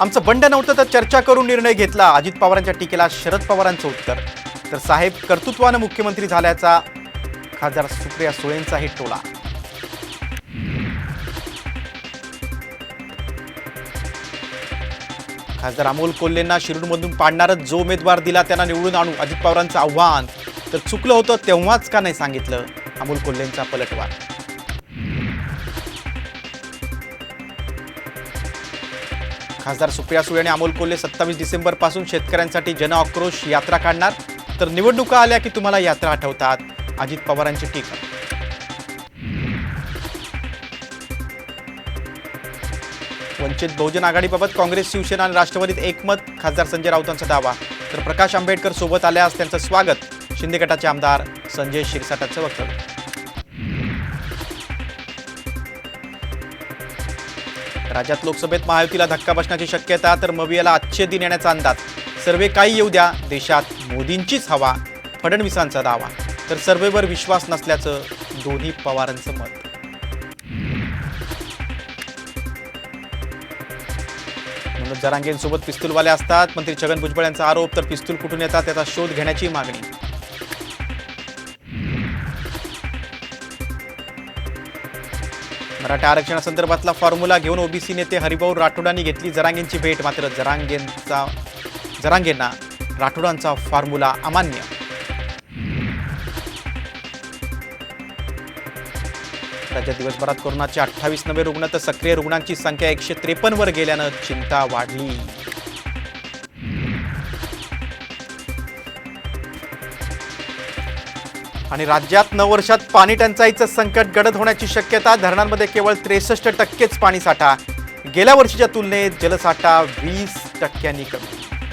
आमचं बंड नव्हतं तर चर्चा करून निर्णय घेतला. अजित पवारांच्या टीकेला शरद पवारांचं उत्तर. तर साहेब कर्तृत्वानं मुख्यमंत्री झाल्याचा खासदार सुप्रिया सुळेंचाही टोला. खासदार अमोल कोल्हेंना शिरूरमधून पाडणारच जो उमेदवार दिला त्यांना निवडून आणू अजित पवारांचं आव्हान. तर चुकलं होतं तेव्हाच का नाही सांगितलं? अमोल कोल्हेंचा पलटवार. खासदार सुप्रिया सुळे आणि अमोल कोल्हे सत्तावीस डिसेंबरपासून शेतकऱ्यांसाठी जन आक्रोश यात्रा काढणार. तर निवडणुका आल्या की तुम्हाला यात्रा आठवतात. अजित पवारांची टीका. वंचित बहुजन आघाडीबाबत काँग्रेस शिवसेना आणि राष्ट्रवादीत एकमत खासदार संजय राऊतांचा दावा. तर प्रकाश आंबेडकर सोबत आल्यास त्यांचं स्वागत. शिंदे गटाचे आमदार संजय शिरसाटांचं वक्तव्य. राज्यात लोकसभेत महायुतीला धक्का बसण्याची शक्यता तर मवियाला आजचे दिन येण्याचा अंदाज. सर्वे काही येऊ द्या देशात मोदींचीच हवा फडणवीसांचा दावा. तर सर्वेवर विश्वास नसल्याचं दोन्ही पवारांचं मत. मनोज जरांगेंसोबत पिस्तूलवाले असतात. मंत्री छगन भुजबळ यांचा आरोप तर पिस्तूल कुठून येतात त्याचा शोध घेण्याची मागणी. मराठा आरक्षणासंदर्भातला फॉर्म्युला घेऊन ओबीसी नेते हरिभाऊ राठोडांनी घेतली जरांगेंची भेट. मात्र जरांगेंचा जरांगेंना राठोडांचा फॉर्म्युला अमान्य. राज्यात दिवसभरात कोरोनाचे अठ्ठावीस नवे रुग्ण तर सक्रिय रुग्णांची संख्या एकशे त्रेपन्नवर गेल्यानं चिंता वाढली. आणि राज्यात नववर्षात पाणी टंचाईचं संकट गडद होण्याची शक्यता धरणांमध्ये केवळ त्रेसष्ट टक्केच पाणी साठा. गेल्या वर्षीच्या तुलनेत जलसाठा वीस टक्क्यांनी कमी.